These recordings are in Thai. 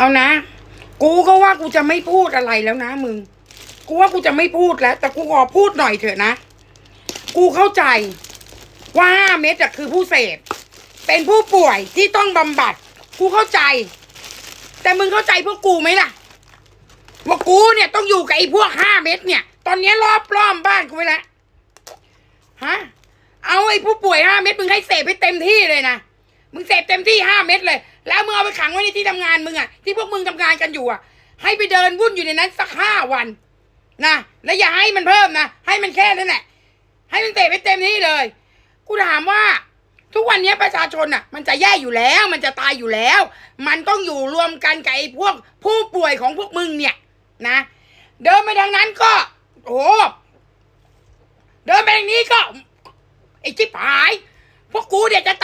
เอานะ กูก็ว่ากูจะไม่พูดอะไรแล้วนะมึง กูว่ากูจะไม่พูดแล้ว แต่กูขอพูดหน่อยเถอะนะ กูเข้าใจว่าห้าเม็ดอะคือผู้เสพ เป็นผู้ป่วยที่ต้องบำบัด กูเข้าใจ แต่มึงเข้าใจพวกกูไหมล่ะ ว่ากูเนี่ยต้องอยู่กับไอ้พวกห้าเม็ดเนี่ย ตอนนี้รอบล้อมบ้านกูไว้แล้ว ฮะ เอาไอ้ผู้ป่วยห้าเม็ดมึงให้เสพให้เต็มที่เลยนะ มึงเสพเต็มที่ห้าเม็ดเลย แล้วมึงเอาไปขังไว้ในที่ทำงานมึงอะที่พวกมึงทำงานกันอยู่อะให้ไปเดินวุ่นอยู่ในนั้นสักห้าวันนะแล้วอย่าให้มันเพิ่มนะให้มันแค่นั้นแหละให้มันเสพให้เต็มที่เลย กูถามว่า ทุกวันนี้ประชาชนอะ มันจะแย่อยู่แล้ว มันจะตายอยู่แล้ว มันต้องอยู่รวมกันกับไอ้พวกผู้ป่วยของพวกมึงเนี่ย นะ เดินไปทางนั้นก็โอ้โหเดินไปทางนี้ก็ ไอ้ชิบหาย พวกกูเด็กจะ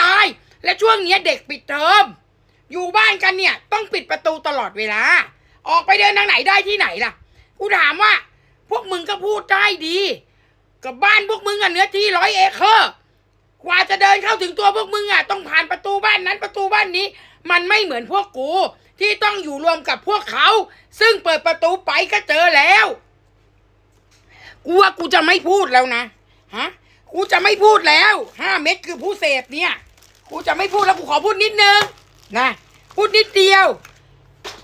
และช่วงเนี้ยเด็กปิดเทอมอยู่บ้านกันเนี่ย ต้องปิดประตูตลอดเวลา ออกไปเดินทางไหนได้ที่ไหนล่ะ กูถามว่า พวกมึงก็พูดได้ดี กับบ้านพวกมึงอะเนื้อที่ร้อยเอเคอร์กว่าจะเดินเข้าถึงตัวพวกมึงอะต้องผ่านประตูบ้านนั้นประตูบ้านนี้ มันไม่เหมือนพวกกู ที่ต้องอยู่รวมกับพวกเขา ซึ่งเปิดประตูไปก็เจอแล้วกูว่ากูจะไม่พูดแล้วนะฮะกูจะไม่พูดแล้วห้าเม็ดคือผู้เสพเนี่ย กูจะไม่พูดแล้วกูขอพูดนิดนึงนะพูดนิดเดียว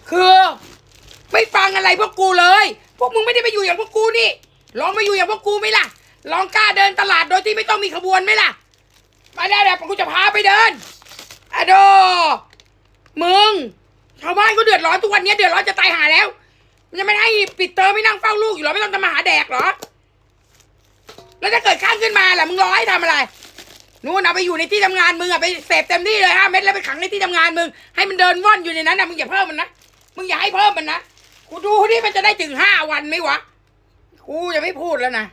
คือ ไม่ฟังอะไรพวกกูเลย พวกมึงไม่ได้ไปอยู่อย่างพวกกูนี่ ลองมาอยู่อย่างพวกกูไหมล่ะ ลองกล้าเดินตลาดโดยที่ไม่ต้องมีขบวนไหมล่ะ มาได้แล้วกูจะพาไปเดินอะโด มึง ชาวบ้านก็เดือดร้อนทุกวันนี้เดือดร้อนจะตายหาแล้วมันจะไม่ให้ปิดเทอมไม่นั่งเฝ้าลูกอยู่หรอไม่ต้องทำมาหาแดกหรอ แล้วถ้าเกิดข้างขึ้นมาล่ะมึงรอให้ทำอะไร นู่นเอาไปอยู่ในที่ทำงานมึงอะไปเสพเต็มที่เลยห้าเม็ดแล้วไปขังในที่ทำงานมึง ให้มันเดินว่อนอยู่ในนั้นนะมึงอย่าเพิ่มมันนะมึงอย่าให้เพิ่มมันนะกูดูที่มันจะได้ถึงห้าวันไหมวะกูจะไม่พูดแล้วนะ